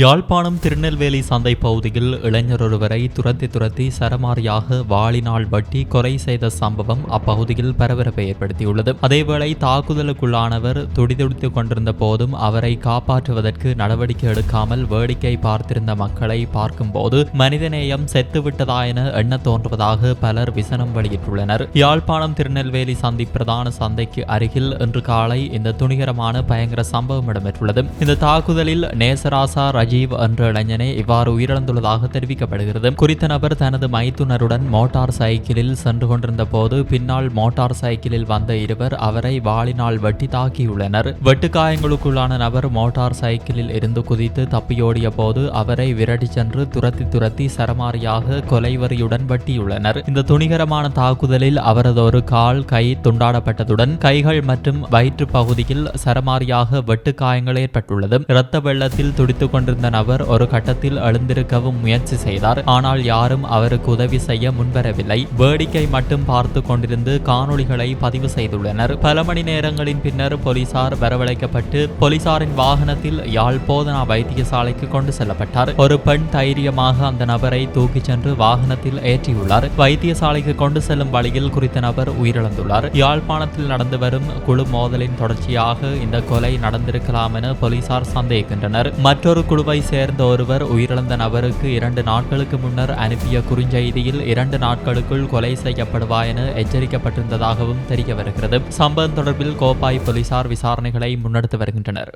யாழ்ப்பாணம் திருநெல்வேலி சந்தை பகுதியில் இளைஞர் ஒருவரை துரத்தி துரத்தி சரமாரியாக வாளினால் வட்டி கொலை செய்த சம்பவம் அப்பகுதியில் பரபரப்பை ஏற்படுத்தியுள்ளது. அதேவேளை தாக்குதலுக்குள்ளானவர் துடிதுடித்துக் கொண்டிருந்த போதும் அவரை காப்பாற்றுவதற்கு நடவடிக்கை எடுக்காமல் வேடிக்கை பார்த்திருந்த மக்களை பார்க்கும்போது மனிதநேயம் செத்துவிட்டதா என எண்ண தோன்றுவதாக பலர் விசனம் வெளியிட்டுள்ளனர். யாழ்ப்பாணம் திருநெல்வேலி சந்தி பிரதான சந்தைக்கு அருகில் இன்று காலை இந்த துணிகரமான பயங்கர சம்பவம் இடம்பெற்றுள்ளது. இந்த தாக்குதலில் நேசராசா ரஜீவ் என்ற இளைஞனே இவ்வாறு உயிரிழந்துள்ளதாக தெரிவிக்கப்படுகிறது. குறித்த நபர் தனது மைத்துனருடன் மோட்டார் சைக்கிளில் சென்று கொண்டிருந்த போது பின்னால் மோட்டார் சைக்கிளில் வந்த இருவர் அவரை வாளினால் வெட்டி தாக்கியுள்ளனர். வெட்டுக்காயங்களுக்குள்ளான நபர் மோட்டார் சைக்கிளில் இருந்து குதித்து தப்பியோடிய போது அவரை விரட்டி சென்று துரத்தி துரத்தி சரமாரியாக கொலைவரியுடன் வெட்டியுள்ளனர். இந்த துணிகரமான தாக்குதலில் அவரது ஒரு கால் கை துண்டாடப்பட்டதுடன் கைகள் மற்றும் வயிற்று பகுதியில் சரமாரியாக வெட்டுக்காயங்கள் ஏற்பட்டுள்ளது. இரத்த வெள்ளத்தில் துடித்துக் கொண்டிருந்த நபர் ஒரு கட்டத்தில் எழுந்திருக்கவும் முயற்சி செய்தார். ஆனால் யாரும் அவருக்கு உதவி செய்ய முன்வரவில்லை. வேடிக்கை மட்டும் பார்த்து கொண்டிருந்து காணொளிகளை பதிவு செய்துள்ளனர். பல மணி நேரங்களின் பின்னர் போலீசார் வரவழைக்கப்பட்டு போலீசாரின் வாகனத்தில் யாழ் போதனா வைத்தியசாலைக்கு கொண்டு செல்லப்பட்டார். ஒரு பெண் தைரியமாக அந்த நபரை தூக்கிச் சென்று வாகனத்தில் ஏற்றியுள்ளார். வைத்தியசாலைக்கு கொண்டு செல்லும் வழியில் குறித்த நபர் உயிரிழந்துள்ளார். யாழ்ப்பாணத்தில் நடந்து வரும் குழு மோதலின் தொடர்ச்சியாக இந்த கொலை நடந்திருக்கலாம் என போலீசார் சந்தேகிக்கின்றனர். மற்றொரு குழுவை சேர்ந்த ஒருவர் உயிரிழந்த நபருக்கு இரண்டு நாட்களுக்கு முன்னர் அனுப்பிய குறுஞ்செய்தியில் இரண்டு நாட்களுக்குள் கொலை செய்யப்படுவா என எச்சரிக்கப்பட்டிருந்ததாகவும் தெரிய வருகிறது. சம்பவம் தொடர்பில் கோப்பாய் போலீசார் விசாரணைகளை முன்னெடுத்து வருகின்றனர்.